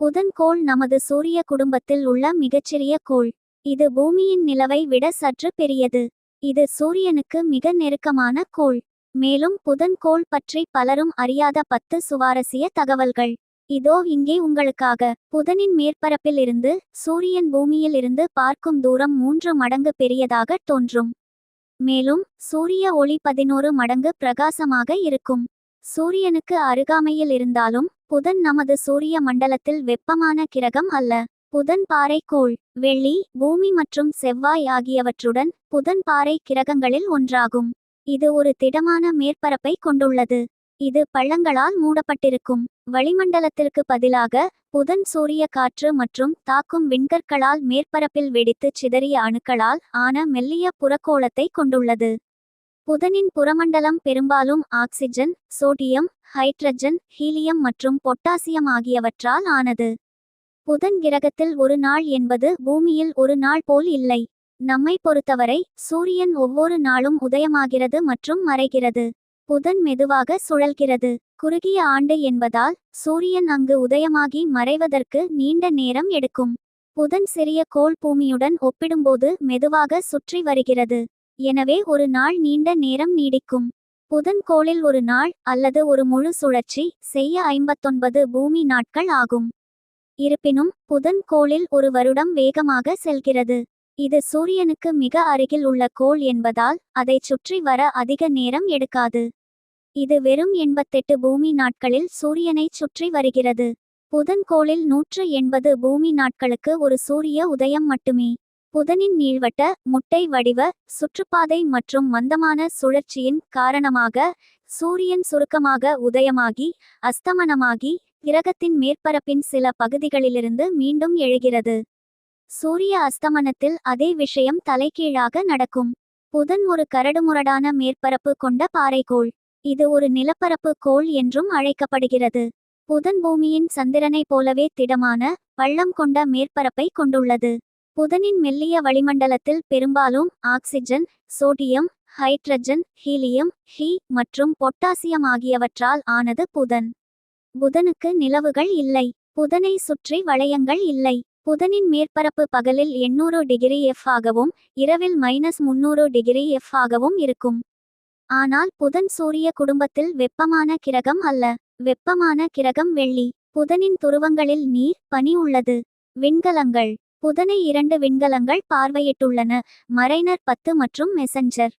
புதன் கோள் நமது சூரிய குடும்பத்தில் உள்ள மிகச்சிறிய கோள். இது பூமியின் நிலவை விட சற்று பெரியது. இது சூரியனுக்கு மிக நெருக்கமான கோள். மேலும் புதன் கோள் பற்றி பலரும் அறியாத பத்து சுவாரஸ்ய தகவல்கள். இதோ இங்கே உங்களுக்காக. புதனின் மேற்பரப்பில் இருந்து சூரியன் பூமியில் இருந்து பார்க்கும் தூரம் மூன்று மடங்கு பெரியதாக தோன்றும். மேலும் சூரிய ஒளி பதினோரு மடங்கு பிரகாசமாக இருக்கும். சூரியனுக்கு அருகாமையில் இருந்தாலும் புதன் நமது சூரிய மண்டலத்தில் வெப்பமான கிரகம் அல்ல. புதன் பாறைக்கோள் கோள் வெள்ளி பூமி மற்றும் செவ்வாய் ஆகியவற்றுடன் புதன் பாறை கிரகங்களில் ஒன்றாகும். இது ஒரு திடமான மேற்பரப்பை கொண்டுள்ளது. இது பள்ளங்களால் மூடப்பட்டிருக்கும். வளிமண்டலத்திற்கு பதிலாக புதன் சூரிய காற்று மற்றும் தாக்கும் விண்கற்களால் மேற்பரப்பில் வெடித்துச் சிதறிய அணுக்களால் ஆன மெல்லிய புறக்கோளத்தை கொண்டுள்ளது. புதனின் புறமண்டலம் பெரும்பாலும் ஆக்சிஜன் சோடியம் ஹைட்ரஜன் ஹீலியம் மற்றும் பொட்டாசியம் ஆகியவற்றால் ஆனது. புதன் கிரகத்தில் ஒரு நாள் என்பது பூமியில் ஒரு நாள் போல் இல்லை. நம்மை பொறுத்தவரை சூரியன் ஒவ்வொரு நாளும் உதயமாகிறது மற்றும் மறைகிறது. புதன் மெதுவாக சுழல்கிறது. குறுகிய ஆண்டு என்பதால் சூரியன் அங்கு உதயமாகி மறைவதற்கு நீண்ட நேரம் எடுக்கும். புதன் சிறிய கோள் பூமியுடன் ஒப்பிடும்போது மெதுவாக சுற்றி வருகிறது. எனவே ஒரு நாள் நீண்ட நேரம் நீடிக்கும். புதன் கோளில் ஒரு நாள் அல்லது ஒரு முழு சுழற்சி செய்ய ஐம்பத்தொன்பது பூமி நாட்கள் ஆகும். இருப்பினும் புதன் கோளில் ஒரு வருடம் வேகமாக செல்கிறது. இது சூரியனுக்கு மிக அருகில் உள்ள கோள் என்பதால் அதைச் சுற்றி வர அதிக நேரம் எடுக்காது. இது வெறும் எண்பத்தெட்டு பூமி நாட்களில் சூரியனைச் சுற்றி வருகிறது. புதன் கோளில் நூற்று எண்பது பூமி நாட்களுக்கு ஒரு சூரிய உதயம் மட்டுமே. புதனின் நீள்வட்ட முட்டை வடிவ சுற்றுப்பாதை மற்றும் மந்தமான சுழற்சியின் காரணமாக சூரியன் சுருக்கமாக உதயமாகி அஸ்தமனமாகி கிரகத்தின் மேற்பரப்பின் சில பகுதிகளிலிருந்து மீண்டும் எழுகிறது. சூரிய அஸ்தமனத்தில் அதே விஷயம் தலைகீழாக நடக்கும். புதன் ஒரு கரடுமுரடான மேற்பரப்பு கொண்ட பாறைக்கோள். இது ஒரு நிலப்பரப்பு கோள் என்றும் அழைக்கப்படுகிறது. புதன் பூமியின் சந்திரனைப் போலவே திடமான பள்ளம் கொண்ட மேற்பரப்பை கொண்டுள்ளது. புதனின் மெல்லிய வளிமண்டலத்தில் பெரும்பாலும் ஆக்சிஜன் சோடியம் ஹைட்ரஜன் ஹீலியம் ஹீ மற்றும் பொட்டாசியம் ஆகியவற்றால் ஆனது புதன். புதனுக்கு நிலவுகள் இல்லை. புதனை சுற்றி வளையங்கள் இல்லை. புதனின் மேற்பரப்பு பகலில் எண்ணூறு டிகிரி எஃப் ஆகவும் இரவில் மைனஸ் முன்னூறு டிகிரி எஃப் ஆகவும் இருக்கும். ஆனால் புதன் சூரிய குடும்பத்தில் வெப்பமான கிரகம் அல்ல. வெப்பமான கிரகம் வெள்ளி. புதனின் துருவங்களில் நீர் பனி உள்ளது. விண்கலங்கள். புதனை இரண்டு விண்கலங்கள் பார்வையிட்டுள்ளன. மரைனர் பத்து மற்றும் மெசஞ்சர்.